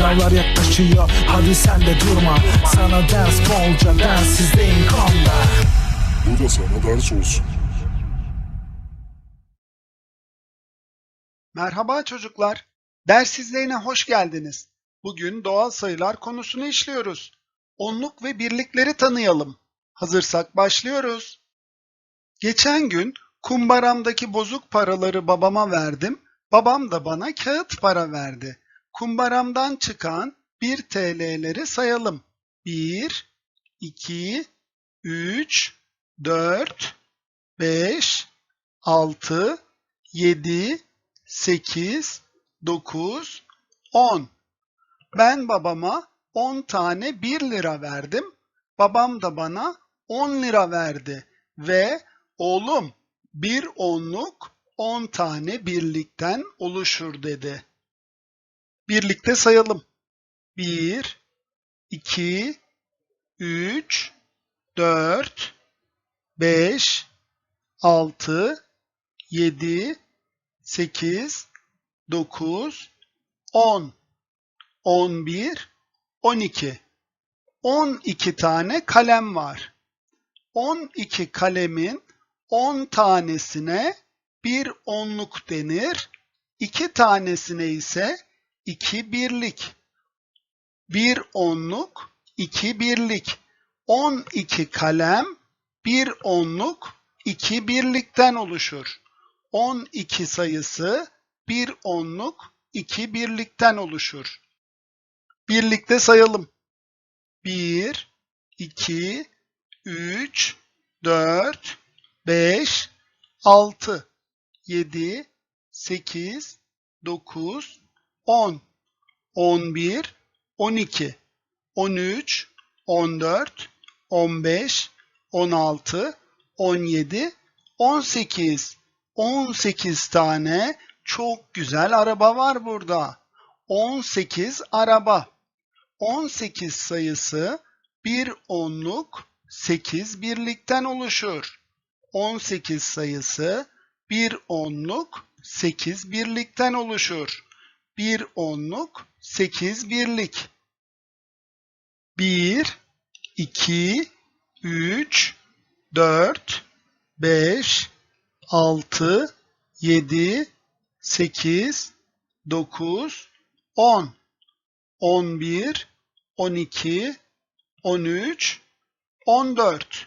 Sınavlar yaklaşıyor hadi sen de durma Sana ders bolca densizdeyim konuda Bu da sana ders olsun. Merhaba çocuklar. Ders izleyine hoş geldiniz. Bugün doğal sayılar konusunu işliyoruz. Onluk ve birlikleri tanıyalım. Hazırsak başlıyoruz. Geçen gün kumbaramdaki bozuk paraları babama verdim. Babam da bana kağıt para verdi. Kumbaramdan çıkan 1 TL'leri sayalım. 1, 2, 3, 4, 5, 6, 7, 8, 9, 10. Ben babama 10 tane 1 lira verdim. Babam da bana 10 lira verdi. Ve oğlum bir onluk 10 tane birlikten oluşur dedi. Birlikte sayalım. 1, 2, 3, 4, 5, 6, 7, 8, 9, 10, 11, 12. 12 tane kalem var. 12 kalemin 10 tanesine bir onluk denir. 2 tanesine ise 2 birlik. Bir onluk, 2 birlik. 12 kalem, bir onluk, 2 birlikten oluşur. 12 sayısı bir onluk, iki birlikten oluşur. Birlikte sayalım. 1, 2, 3, 4, 5, 6, 7, 8, 9, 10, 11, 12, 13, 14, 15, 16, 17, 18. 18 tane çok güzel araba var burada. 18 araba. 18 sayısı bir onluk 8 birlikten oluşur. 18 sayısı bir onluk 8 birlikten oluşur. Bir onluk 8 birlik. 1, 2, 3, 4, 5, 6, 7, 8, 9, 10, 11, 12, 13, 14.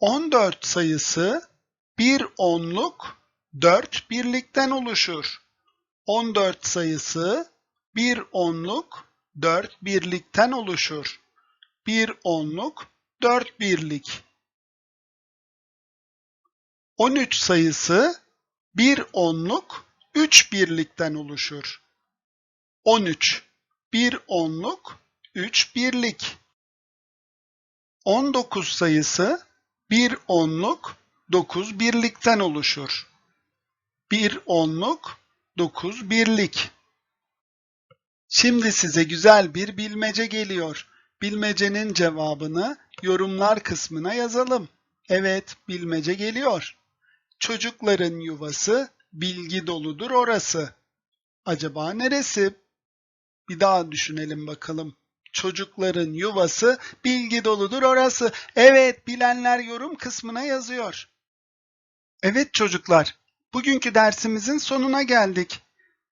14 sayısı bir onluk 4 birlikten oluşur. 14 sayısı bir onluk 4 birlikten oluşur. Bir onluk 4 birlik. 13 sayısı bir onluk 3 birlikten oluşur. 13 bir onluk 3 birlik. 19 sayısı bir onluk 9 birlikten oluşur. Bir onluk 9 birlik. Şimdi size güzel bir bilmece geliyor. Bilmecenin cevabını yorumlar kısmına yazalım. Evet, bilmece geliyor. Çocukların yuvası bilgi doludur orası. Acaba neresi? Bir daha düşünelim bakalım. Çocukların yuvası bilgi doludur orası. Evet, bilenler yorum kısmına yazıyor. Evet çocuklar, bugünkü dersimizin sonuna geldik.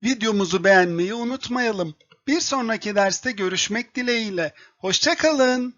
Videomuzu beğenmeyi unutmayalım. Bir sonraki derste görüşmek dileğiyle. Hoşçakalın.